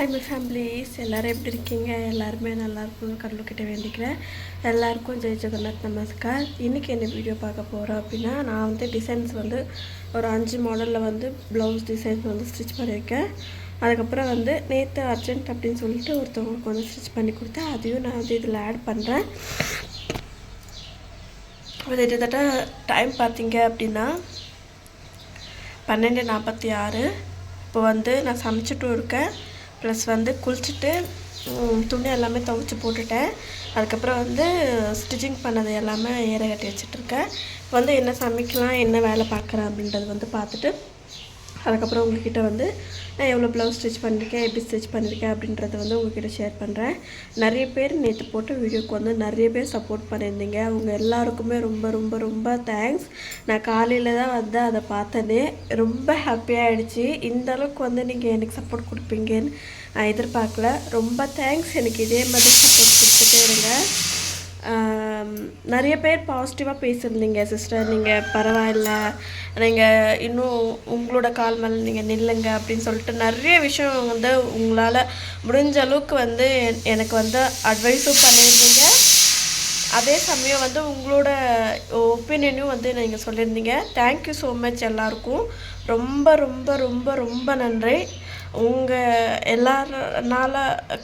Hi my families எல்லோரும் எப்படி இருக்கீங்க? எல்லாருமே நல்லா இருக்கணும்னு கடவுள்கிட்ட வேண்டிக்கிறேன். எல்லாருக்கும் ஜெய் ஜெகநாத் நமஸ்கார். இன்றைக்கி என்ன வீடியோ பார்க்க போகிறோம் அப்படின்னா நான் வந்து டிசைன்ஸ் வந்து ஒரு அஞ்சு மாடலில் வந்து ப்ளவுஸ் டிசைன்ஸ் வந்து ஸ்டிச் பண்ணியிருக்கேன். அதுக்கப்புறம் வந்து நேற்று அர்ஜென்ட் அப்படின்னு சொல்லிட்டு ஒருத்தவங்களுக்கு வந்து ஸ்டிச் பண்ணி கொடுத்தேன். அதையும் நான் வந்து இதில் ஆட் பண்ணுறேன் அது கிட்டத்தட்ட டைம் பார்த்தீங்க அப்படின்னா பன்னெண்டு நாற்பத்தி ஆறு. இப்போ வந்து நான் சமைச்சிட்டும் இருக்கேன். ப்ளஸ் வந்து குளிச்சுட்டு துணி எல்லாமே துவைச்சி போட்டுட்டேன். அதுக்கப்புறம் வந்து ஸ்டிச்சிங் பண்ணது எல்லாமே ஏற கட்டி வச்சிட்ருக்கேன் இப்போ வந்து என்ன சமைக்கலாம் என்ன வேலை பார்க்குறேன் அப்படின்றது வந்து பார்த்துட்டு அதுக்கப்புறம் உங்ககிட்ட வந்து நான் எவ்வளோ ப்ளவுஸ் ஸ்டிச் பண்ணியிருக்கேன் எப்படி ஸ்டிச் பண்ணியிருக்கேன் அப்படின்றத வந்து உங்ககிட்ட ஷேர் பண்ணுறேன் நிறைய பேர் நேற்று போட்ட வீடியோக்கு வந்து நிறைய பேர் சப்போர்ட் பண்ணியிருந்தீங்க. அவங்க எல்லாருக்குமே ரொம்ப ரொம்ப ரொம்ப தேங்க்ஸ் நான் காலையில் தான் வந்து அதை பார்த்தனே ரொம்ப ஹாப்பியாகிடுச்சு இந்த அளவுக்கு வந்து நீங்கள் எனக்கு சப்போர்ட் கொடுப்பீங்கன்னு நான் எதிர்பார்க்கல. ரொம்ப தேங்க்ஸ் எனக்கு இதே மாதிரி சப்போர்ட் கொடுத்துட்டே இருங்க. நிறைய பேர் பாசிட்டிவாக பேசியிருந்தீங்க சிஸ்டர் நீங்கள் பரவாயில்ல. நீங்கள் இன்னும் உங்களோட கால் மேலே நீங்கள் நில்லுங்க அப்படின்னு சொல்லிட்டு நிறைய விஷயம் வந்து உங்களால் முடிஞ்ச அளவுக்கு வந்து எனக்கு வந்து அட்வைஸும் பண்ணியிருந்தீங்க. அதே சமயம் வந்து உங்களோட ஒப்பீனியனும் வந்து நீங்கள் சொல்லியிருந்தீங்க. தேங்க்யூ ஸோ மச் எல்லாருக்கும். ரொம்ப ரொம்ப ரொம்ப ரொம்ப நன்றி. உங்கள் எல்லாருனால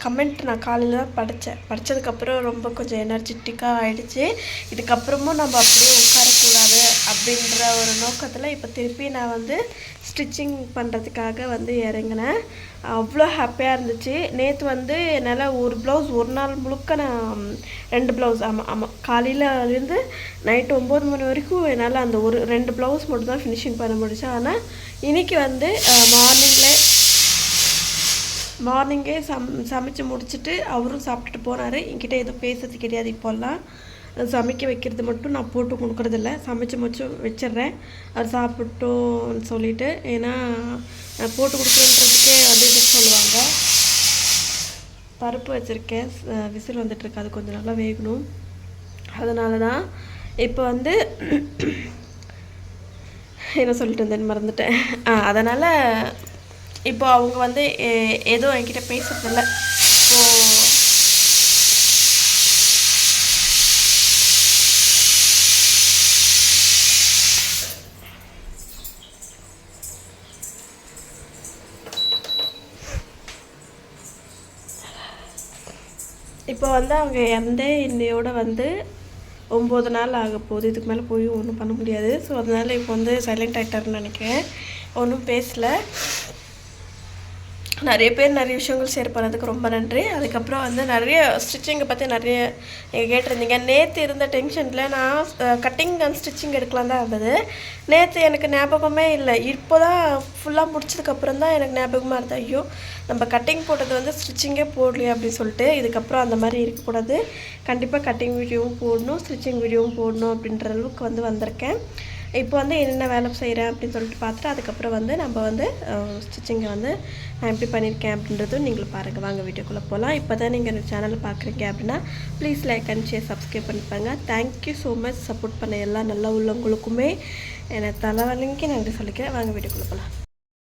கமெண்ட் நான் காலையில் தான் படித்தேன் படித்ததுக்கப்புறம் ரொம்ப கொஞ்சம் எனர்ஜெட்டிக்காக ஆயிடுச்சு. இதுக்கப்புறமும் நம்ம அப்படியே உட்காரக்கூடாது அப்படின்ற ஒரு நோக்கத்தில் இப்போ திருப்பி நான் வந்து ஸ்டிச்சிங் பண்ணுறதுக்காக வந்து இறங்கினேன். அவ்வளோ ஹாப்பியாக இருந்துச்சு. நேற்று வந்து என்னால் ஒரு ப்ளவுஸ் ஒரு நாள் முழுக்க நான் ரெண்டு ப்ளவுஸ் ஆமாம் ஆமாம் காலையிலேருந்து நைட்டு ஒம்பது மணி வரைக்கும் என்னால் அந்த ஒரு ரெண்டு ப்ளவுஸ் மட்டும் தான் ஃபினிஷிங் பண்ண முடிச்சேன் ஆனால் இன்றைக்கி வந்து மார்னிங்கில் மார்னிங்கே சம் சமைச்சு முடிச்சுட்டு அவரும் சாப்பிட்டுட்டு போனார் என்கிட்ட எதுவும் பேசுறது கிடையாது இப்போல்லாம். சமைக்க வைக்கிறது மட்டும் நான் போட்டு கொடுக்குறதில்ல. சமைச்சு முடிச்சு வச்சிடுறேன். அது சாப்பிட்டோம்னு சொல்லிட்டு ஏன்னா போட்டு கொடுக்குறன்றதுக்கே வந்து இது சொல்லுவாங்க. பருப்பு வச்சுருக்கேன். விசில் வந்துட்டுருக்கு அது கொஞ்சம் நல்லா வேகணும். அதனால தான் இப்போ வந்து என்ன சொல்லிட்டு இருந்தேன்னு மறந்துட்டேன். அதனால் இப்போ அவங்க வந்து எதுவும் ஏதோ என்கிட்ட பேசுறதில்ல. இப்போ இப்போ வந்து அவங்க எந்த இன்னையோட வந்து ஒம்பது நாள் ஆக போகுது இதுக்கு மேலே போய் ஒன்றும் பண்ண முடியாது. ஸோ அதனால் இப்போ வந்து சைலண்ட் ஆகிட்டாருன்னு நினைக்கிறேன். ஒன்றும் பேசலை. நிறைய பேர் நிறைய விஷயங்கள் ஷேர் பண்ணதுக்கு ரொம்ப நன்றி. அதுக்கப்புறம் வந்து நிறைய ஸ்டிச்சிங்கை பற்றி நிறைய நீங்கள் கேட்டிருந்தீங்க. நேற்று இருந்த டென்ஷனில் நான் கட்டிங் அண்ட் ஸ்டிச்சிங் எடுக்கலாம் தான் இருந்தது. நேற்று எனக்கு ஞாபகமே இல்லை. இப்போ தான் ஃபுல்லாக முடிச்சதுக்கப்புறம் தான் எனக்கு ஞாபகமாக இருந்தது. ஐயோ நம்ம கட்டிங் போட்டது வந்து ஸ்டிச்சிங்கே போடலையே அப்படின்னு சொல்லிட்டு இதுக்கப்புறம் அந்த மாதிரி இருக்கக்கூடாது. கண்டிப்பாக கட்டிங் வீடியோவும் போடணும் ஸ்டிச்சிங் வீடியோவும் போடணும் அப்படின்ற அளவுக்கு வந்து வந்திருக்கேன். இப்போ வந்து என்னென்ன வேலை செய்கிறேன் அப்படின்னு சொல்லிட்டு பார்த்துட்டு அதுக்கப்புறம் வந்து நம்ம வந்து ஸ்டிச்சிங்கை வந்து நான் எப்படி பண்ணியிருக்கேன் அப்படின்றதும் நீங்கள் பாருங்கள் வாங்க வீடியோக்குள்ளே போகலாம் இப்போ தான் நீங்கள் இந்த சேனல் பார்க்குறீங்க அப்படின்னா please like and share subscribe பண்ணிப்பாங்க. Thank you so much support பண்ண எல்லா நல்ல உள்ளவங்களுக்குமே என்னை தலைவலிக்கு நன்றி சொல்லிக்கிறேன். வாங்க வீடியோக்குள்ளே போகலாம்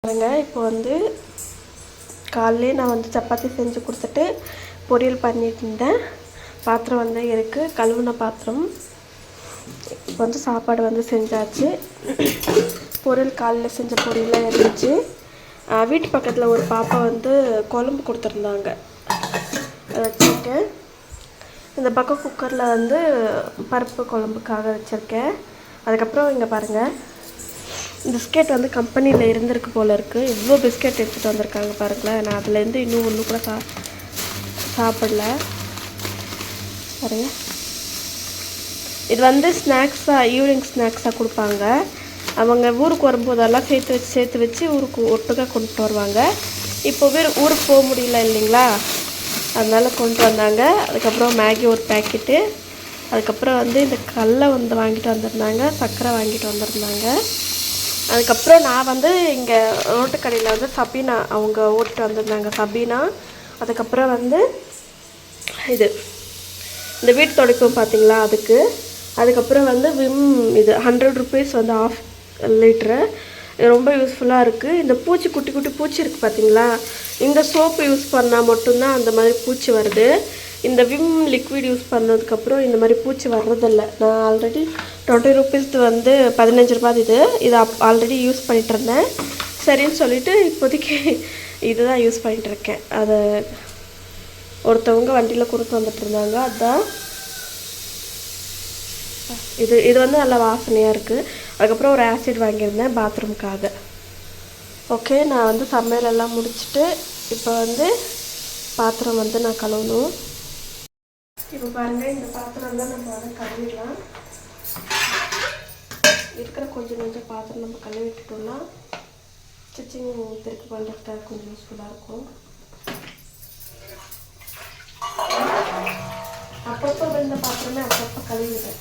பாருங்க இப்போ வந்து காலையிலே நான் வந்து சப்பாத்தி செஞ்சு கொடுத்துட்டு பொரியல் பண்ணிட்டு இருந்தேன். பாத்திரம் வந்து இருக்குது கழுவுன பாத்திரம் இப்போ வந்து சாப்பாடு வந்து செஞ்சாச்சு. பொரியல் காலையில் செஞ்ச பொரியலாக இருந்துச்சு. வீட்டு பக்கத்தில் ஒரு பாப்பா வந்து குழம்பு கொடுத்துருந்தாங்க. வச்சுருக்கேன். இந்த பக்கம் குக்கரில் வந்து பருப்பு குழம்புக்காக வச்சுருக்கேன். அதுக்கப்புறம் இங்கே பாருங்கள் பிஸ்கெட் வந்து கம்பெனியில் இருந்திருக்கு போல் இருக்குது இவ்வளோ பிஸ்கெட் எடுத்துகிட்டு வந்திருக்காங்க பாருங்களேன். நான் அதுலேருந்து இன்னும் ஒன்று கூட சா சாப்பிடல. பாருங்க. இது வந்து ஸ்நாக்ஸாக ஈவினிங் ஸ்நாக்ஸாக கொடுப்பாங்க. அவங்க ஊருக்கு வரும்போதெல்லாம் சேர்த்து வச்சு சேர்த்து வச்சு ஊருக்கு ஒட்டுக்கா கொண்டுட்டு வருவாங்க. இப்போ வேறு ஊருக்கு போக முடியல இல்லைங்களா? அதனால் கொண்டு வந்தாங்க. அதுக்கப்புறம் மேகி ஒரு பேக்கெட்டு அதுக்கப்புறம் வந்து இந்த கடலை வந்து வாங்கிட்டு வந்திருந்தாங்க. சர்க்கரை வாங்கிட்டு வந்திருந்தாங்க. அதுக்கப்புறம் நான் வந்து இங்கே ரோட்டுக்கடையில் வந்து சபீனா அவங்க ஓட்டிட்டு வந்திருந்தாங்க சபீனா. அதுக்கப்புறம் வந்து இது இந்த வீட்டு துடைப்பம் பார்த்தீங்களா அதுக்கு. அதுக்கப்புறம் வந்து விம் இது ஹண்ட்ரட் ருபீஸ் வந்து ஆஃப் லிட்ரு ரொம்ப யூஸ்ஃபுல்லாக இருக்குது இந்த பூச்சி குட்டி குட்டி பூச்சி இருக்குது பார்த்தீங்களா இந்த சோப்பு யூஸ் பண்ணால் மட்டும்தான் அந்த மாதிரி பூச்சி வருது. இந்த விம் லிக்விட் யூஸ் பண்ணதுக்கப்புறம் இந்த மாதிரி பூச்சி வர்றதில்ல. நான் ஆல்ரெடி டுவெண்ட்டி ருபீஸ்க்கு வந்து பதினஞ்சு ரூபாய் இது. இது அப் ஆல்ரெடி யூஸ் பண்ணிட்டு இருந்தேன். சரின்னு சொல்லிட்டு இப்போதைக்கு இதுதான் யூஸ் பண்ணிட்டு இருக்கேன். அதை ஒருத்தவங்க வண்டியில் கொடுத்து வந்துட்டு இருந்தாங்க. அதுதான் இது இது வந்து நல்லா வாசனையாக இருக்குது அதுக்கப்புறம் ஒரு ஆசிட் வாங்கியிருந்தேன் பாத்ரூம்க்காக ஓகே நான் வந்து சமையல் எல்லாம் முடிச்சுட்டு இப்போ வந்து பாத்திரம் வந்து நான் கழுவணும். இப்போ பாருங்கள் இந்த பாத்திரம் தான் நம்ம வந்து கழுவிடலாம். இருக்கிற கொஞ்சம் கொஞ்சம் பாத்திரம் நம்ம கழுவி விட்டுட்டோம்னா ஸ்டிச்சிங் திருப்பி பண்ணுறதுக்காக கொஞ்சம் யூஸ்ஃபுல்லாக இருக்கும். அப்பப்போ விழுந்த பாத்திரமே அப்பப்போ கழுவிடுவேன்.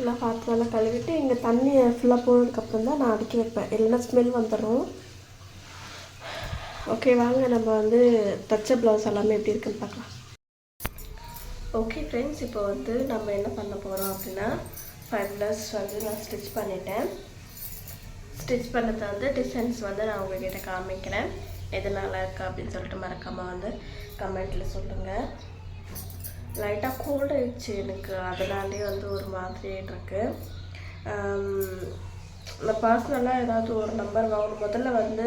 எல்லாம் பாத்திரம்லாம் கழுவிட்டு இங்கே தண்ணி ஃபுல்லாக போனதுக்கப்புறம் தான் நான் அடுக்கி வைப்பேன். இல்லைன்னா ஸ்மெல் வந்துடும் ஓகே வாங்க நம்ம வந்து தச்ச ப்ளவுஸ் எல்லாமே எப்படி இருக்குன்னு பார்க்கலாம். ஓகே ஃப்ரெண்ட்ஸ் இப்போ வந்து நம்ம என்ன பண்ண போகிறோம் அப்படின்னா ஃபைவ் ப்ளவுஸ் வந்து நான் ஸ்டிச் பண்ணிட்டேன். ஸ்டிச் பண்ணதை வந்து டிசைன்ஸ் வந்து நான் உங்ககிட்ட காமிக்கிறேன். எது நல்லா இருக்கா அப்படின்னு சொல்லிட்டு மறக்காமல் வந்து கமெண்ட்டில் சொல்லுங்கள் லைட்டாக கோல்ட் ஆயிடுச்சு எனக்கு. அதனாலே வந்து ஒரு மாதிரி இருக்கு இந்த நான் பர்சனலாக ஏதாவது ஒரு நம்பர் வாங்கணும். முதல்ல வந்து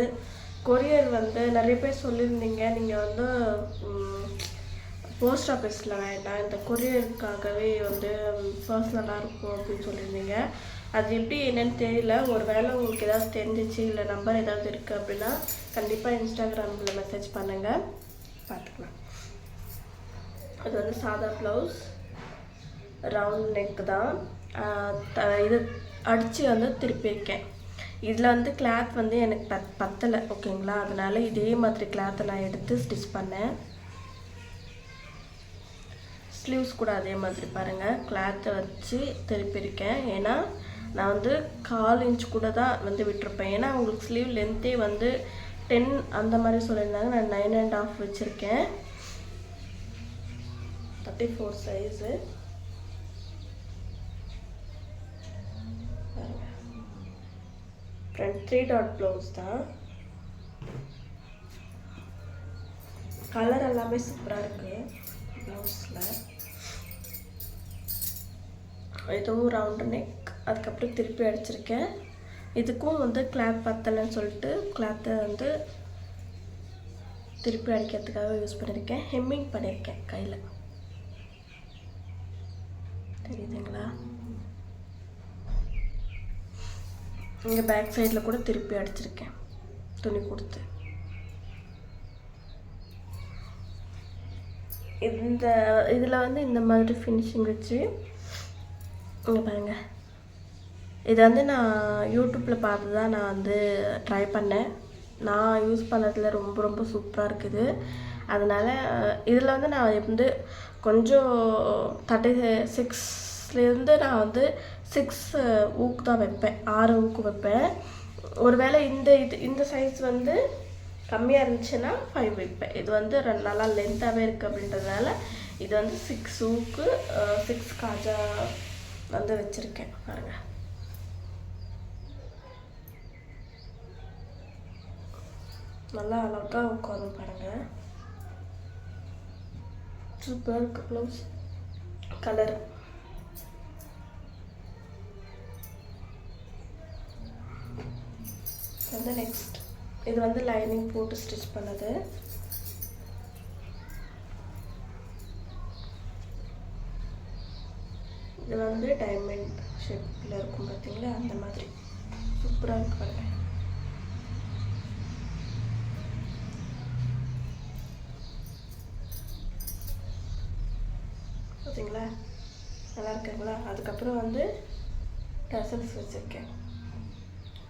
கொரியர் வந்து நிறைய பேர் சொல்லியிருந்தீங்க. நீங்கள் வந்து போஸ்ட் ஆஃபீஸில் வேண்டாம். இந்த கொரியருக்காகவே வந்து பர்சனலாக இருக்கும் அப்படின்னு சொல்லியிருந்தீங்க. அது எப்படி என்னன்னு தெரியல. ஒரு வேளை உங்களுக்கு ஏதாவது தெரிஞ்சிச்சு இல்லை நம்பர் ஏதாவது இருக்குது அப்படின்னா கண்டிப்பாக இன்ஸ்டாகிராமில் மெசேஜ் பண்ணுங்கள் பார்த்துக்கலாம். அது வந்து சாதா ப்ளவுஸ் ரவுண்ட் நெக் தான். த- இது அடித்து வந்து திருப்பியிருக்கேன் இதில் வந்து கிளாத் வந்து எனக்கு பத் பத்தலை ஓகேங்களா? அதனால் இதே மாதிரி கிளாத்தை நான் எடுத்து ஸ்டிச் பண்ணேன். ஸ்லீவ்ஸ் கூட அதே மாதிரி பாருங்கள் கிளாத்தை வச்சு திருப்பியிருக்கேன் ஏன்னா நான் வந்து கால் இன்ச் கூட தான் வந்து விட்டுருப்பேன். ஏன்னா உங்களுக்கு ஸ்லீவ் லென்த்தே வந்து டென் அந்த மாதிரி சொல்லியிருந்தாங்க. நான் நைன் அண்ட் ஆஃப் வச்சுருக்கேன். Thirty four size front three dot blouse தான். கலர் எல்லாமே சூப்பராக இருக்குது ப்ளவுஸில் இதுவும் ரவுண்டு நெக் அதுக்கப்புறம் திருப்பி அடிச்சிருக்கேன். இதுக்கும் வந்து கிளாத் பத்தலைன்னு சொல்லிட்டு கிளாத்தை வந்து திருப்பி அடிக்கிறதுக்காக யூஸ் பண்ணியிருக்கேன் ஹெம்மிங் பண்ணியிருக்கேன் கையில். தெரியுதுங்களா இங்கே பேக் சைடில் கூட திருப்பி அடிச்சிருக்கேன். துணி கொடுத்து. இந்த இதில் வந்து இந்த மாதிரி ஃபினிஷிங் வச்சு இங்கே பாருங்க. இது வந்து நான் யூடியூப்பில் பார்த்து தான் நான் வந்து ட்ரை பண்ணேன். நான் யூஸ் பண்ணதில் ரொம்ப ரொம்ப சூப்பராக இருக்குது. அதனால் இதில் வந்து நான் வந்து கொஞ்சம் தேர்ட்டி சிக்ஸ்லேருந்து நான் வந்து சிக்ஸ் ஊக்கு தான் வைப்பேன். ஆறு ஊக்கு வைப்பேன். ஒருவேளை இந்த இது இந்த சைஸ் வந்து கம்மியாக இருந்துச்சுன்னா ஃபைவ் வைப்பேன். இது வந்து ரெண்டு நல்லா லென்த்தாகவே இருக்குது அப்படின்றதுனால இது வந்து சிக்ஸ் ஊக்கு சிக்ஸ் காஜா வந்து வச்சுருக்கேன். பாருங்கள் நல்லா அழகாக உட்காரும் பாருங்கள் சூப்பராக இருக்குது ப்ளவுஸ் கலர் வந்து நெக்ஸ்ட் இது வந்து லைனிங் போட்டு ஸ்டிச் பண்ணது. இது வந்து டைமண்ட் ஷேப்பில் இருக்கும் பார்த்தீங்களா அந்த மாதிரி. சூப்பராக இருக்கு பார்த்தீங்களா நல்லா இருக்குங்களா? அதுக்கப்புறம் வந்து டசல்ஸ் வச்சுருக்கேன்.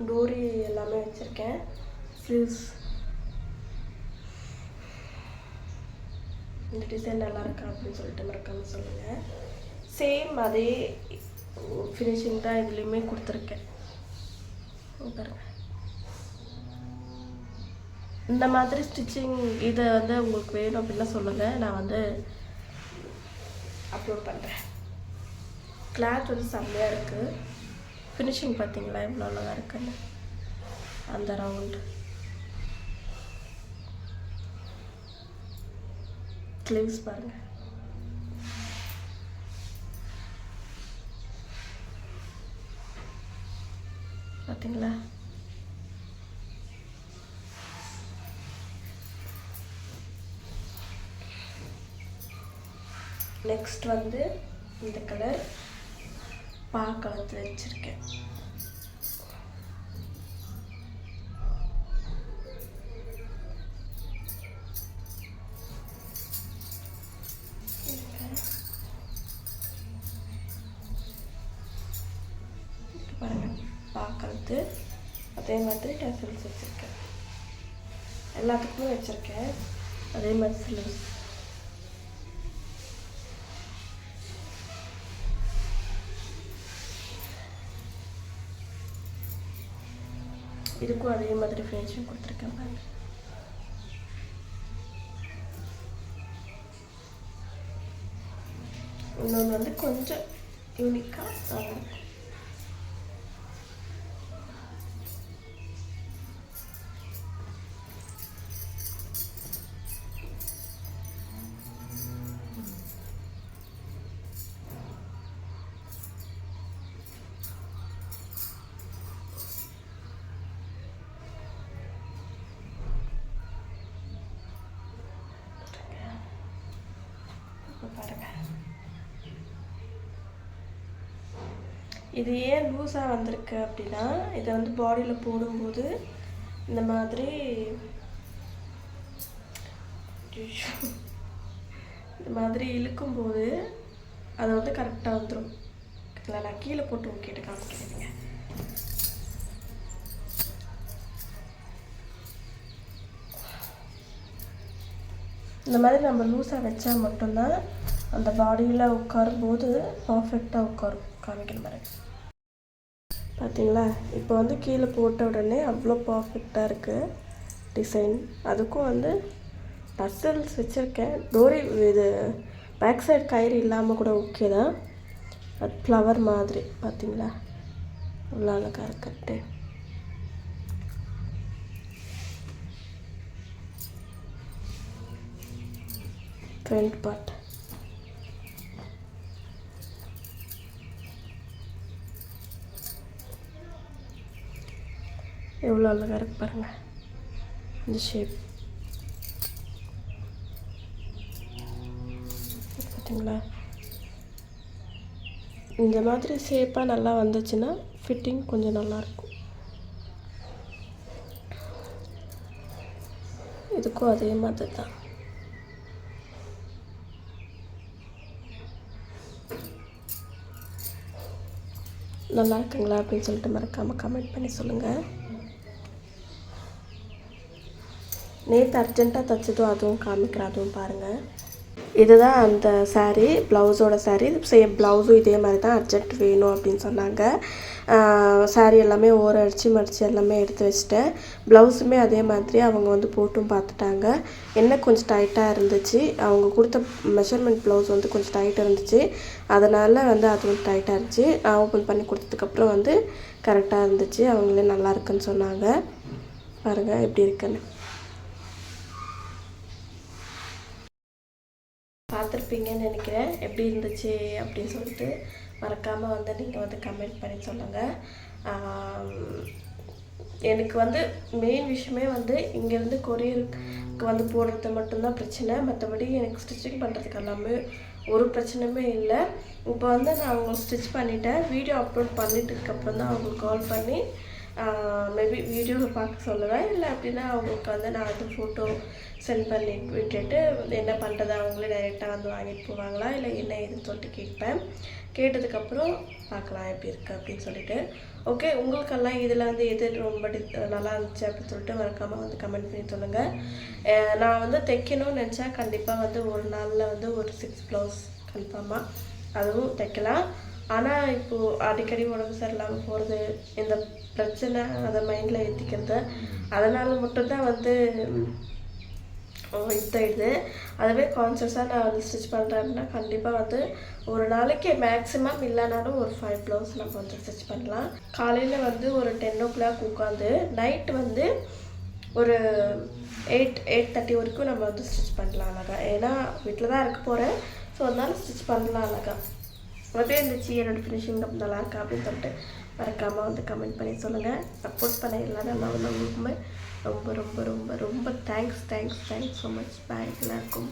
டோரி எல்லாமே வச்சுருக்கேன். ஸ்லீவ்ஸ் இந்த டிசைன் நல்லா இருக்கா அப்படின்னு சொல்லிட்டு மறக்காமல் சொல்லுங்கள் சேம் அதே ஃபினிஷிங் தான் இதுலேயுமே கொடுத்துருக்கேன். இங்க பாருங்க. இந்த மாதிரி ஸ்டிச்சிங் இதை வந்து உங்களுக்கு வேணும் அப்படின்லாம் சொல்லுங்கள் நான் வந்து அப்லோட் பண்ணுறேன் கிளாத் வந்து செம்மையாக இருக்குது ஃபினிஷிங் பார்த்தீங்களா? எவ்வளோ அழகாக இருக்குன்னு. அந்த ரவுண்டு ஸ்லீவ்ஸ் பாருங்கள் பார்த்தீங்களா? நெக்ஸ்ட் வந்து இந்த கலர் பாக்களத்தில் வச்சுருக்கேன். பார்க்கறது அதே மாதிரி டெசல்ஸ் வச்சுருக்கேன். எல்லாத்துக்குமே வச்சுருக்கேன். அதே மாதிரி சிலபஸ் இதுக்கும் அதே மாதிரி ஃபினிஷிங் கொடுத்துருக்கேன் பாருங்க இன்னொன்று வந்து கொஞ்சம் யூனிக்காக இது ஏன் லூஸாக வந்திருக்கு அப்படின்னா இதை வந்து பாடியில் போடும்போது இந்த மாதிரி இந்த மாதிரி இழுக்கும்போது அது வந்து கரெக்டாக வந்துடும் நான் கீழே போட்டு ஓகேட்டு காமிக்கிறேங்க இந்த மாதிரி நம்ம லூஸாக வச்சா மட்டும்தான் அந்த பாடியில் உட்காரும் போது பர்ஃபெக்டாக உட்காரும். காமிக்கிற மாதிரி. பார்த்தீங்களா இப்போ வந்து கீழே போட்ட உடனே அவ்வளோ பர்ஃபெக்டாக இருக்குது டிசைன் அதுக்கும் வந்து டசல்ஸ் வச்சுருக்கேன். டோரி இது பேக் சைடு கயிறு இல்லாமல் கூட ஓகே தான். அது ஃப்ளவர் மாதிரி பார்த்தீங்களா அவ்வளோ அழகாக இருக்கட்டு ஃப்ரண்ட் பார்ட் எவ்வளோ அழகாக இருக்கு பாருங்கள் இந்த ஷேப் பார்த்தீங்களா இந்த மாதிரி ஷேப்பாக நல்லா வந்துச்சுன்னா ஃபிட்டிங் கொஞ்சம் நல்லாயிருக்கும் இதுக்கும் அதே மாதிரி தான். நல்லா இருக்குங்களா அப்படின்னு சொல்லிட்டு மறக்காமல் கமெண்ட் பண்ணி சொல்லுங்கள் நேற்று அர்ஜென்ட்டாக தைச்சதும் அதுவும் காமிக்கிறேன் அதுவும் பாருங்கள் இதுதான் அந்த சாரீ ப்ளவுஸோட சாரீ சேம் ப்ளவுஸும் இதே மாதிரி தான் அர்ஜென்ட் வேணும் அப்படின்னு சொன்னாங்க. சாரீ எல்லாமே ஓர அடித்து மடித்து எல்லாமே எடுத்து வச்சிட்டேன். ப்ளவுஸுமே அதே மாதிரி அவங்க வந்து போட்டும் பார்த்துட்டாங்க என்ன கொஞ்சம் டைட்டாக இருந்துச்சு. அவங்க கொடுத்த மெஷர்மெண்ட் ப்ளவுஸ் வந்து கொஞ்சம் டைட்டாக இருந்துச்சு. அதனால் வந்து அது வந்து டைட்டாக இருந்துச்சு. நான் ஓப்பன் பண்ணி கொடுத்ததுக்கப்புறம் வந்து கரெக்டாக இருந்துச்சு. அவங்களே நல்லா இருக்குன்னு சொன்னாங்க. பாருங்கள் எப்படி இருக்குன்னு. பார்த்துருப்பீங்கன்னு நினைக்கிறேன். எப்படி இருந்துச்சு அப்படின்னு சொல்லிட்டு மறக்காமல் வந்து நீங்கள் வந்து கமெண்ட் பண்ணி சொல்லுங்கள் எனக்கு வந்து மெயின் விஷயமே வந்து இங்கேருந்து கொரியருக்கு வந்து போடுறது மட்டும்தான் பிரச்சனை. மற்றபடி எனக்கு ஸ்டிச்சிங் பண்ணுறதுக்கு எல்லாமே ஒரு பிரச்சனையுமே இல்லை. இப்போ வந்து நான் அவங்க ஸ்டிச் பண்ணிட்டேன். வீடியோ அப்லோட் பண்ணிட்டதுக்கப்புறம் தான் அவங்களுக்கு கால் பண்ணி மேபி வீடியோவில் பார்க்க சொல்லுவேன். இல்லை அப்படின்னா அவங்களுக்கு வந்து நான் வந்து ஃபோட்டோ சென்ட் பண்ணி விட்டுட்டு என்ன பண்ணுறது அவங்களே டைரெக்டாக வந்து வாங்கிட்டு போவாங்களா? இல்லை என்ன ஏதுன்னு சொல்லிட்டு கேட்பேன். கேட்டதுக்கப்புறம் பார்க்கலாம் எப்படி இருக்குது அப்படின்னு சொல்லிட்டு. ஓகே உங்களுக்கெல்லாம் இதில் வந்து எது ரொம்ப டி- நல்லா இருந்துச்சு அப்படின்னு சொல்லிட்டு மறக்காமல் வந்து கமெண்ட் பண்ணி சொல்லுங்கள் நான் வந்து தைக்கணும்னு நினச்சா கண்டிப்பாக வந்து ஒரு நாளில் வந்து ஒரு சிக்ஸ் ப்ளவுஸ் கன்ஃபார்மாக அதுவும் தைக்கலாம். ஆனால் இப்போது அடிக்கடி உடம்பு சரியில்லாமல் போகிறது இந்த பிரச்சனை அதை மைண்டில் ஏற்றிக்கிறது அதனால் மட்டும்தான் வந்து இது. அதுவே கான்சியஸாக நான் வந்து ஸ்டிச் பண்ணுறேன் அப்படின்னா கண்டிப்பாக வந்து ஒரு நாளைக்கு மேக்ஸிமம் இல்லைனாலும் ஒரு ஃபைவ் ப்ளவுஸ் நம்ம வந்து ஸ்டிச் பண்ணலாம். காலையில் வந்து ஒரு டென் ஓ கிளாக் உட்காந்து நைட் வந்து ஒரு எயிட் எயிட் தேர்ட்டி வரைக்கும் நம்ம வந்து ஸ்டிச் பண்ணலாம் அழகா. ஏன்னா வீட்டில் தான் இருக்க போகிறேன் ஸோ அதனால ஸ்டிச் பண்ணலாம் அழகா. அப்படியே இருந்துச்சு என்னோடய ஃபினிஷிங் நல்லா இருக்கா அப்படின்னு சொல்லிட்டு மறக்காமல் வந்து கமெண்ட் பண்ணி சொல்லுங்கள் சப்போர்ட் பண்ண எல்லாரும் நான் வந்து உங்களுக்குமே ரொம்ப ரொம்ப ரொம்ப ரொம்ப thanks thanks thanks so much bye எல்லாருக்கும்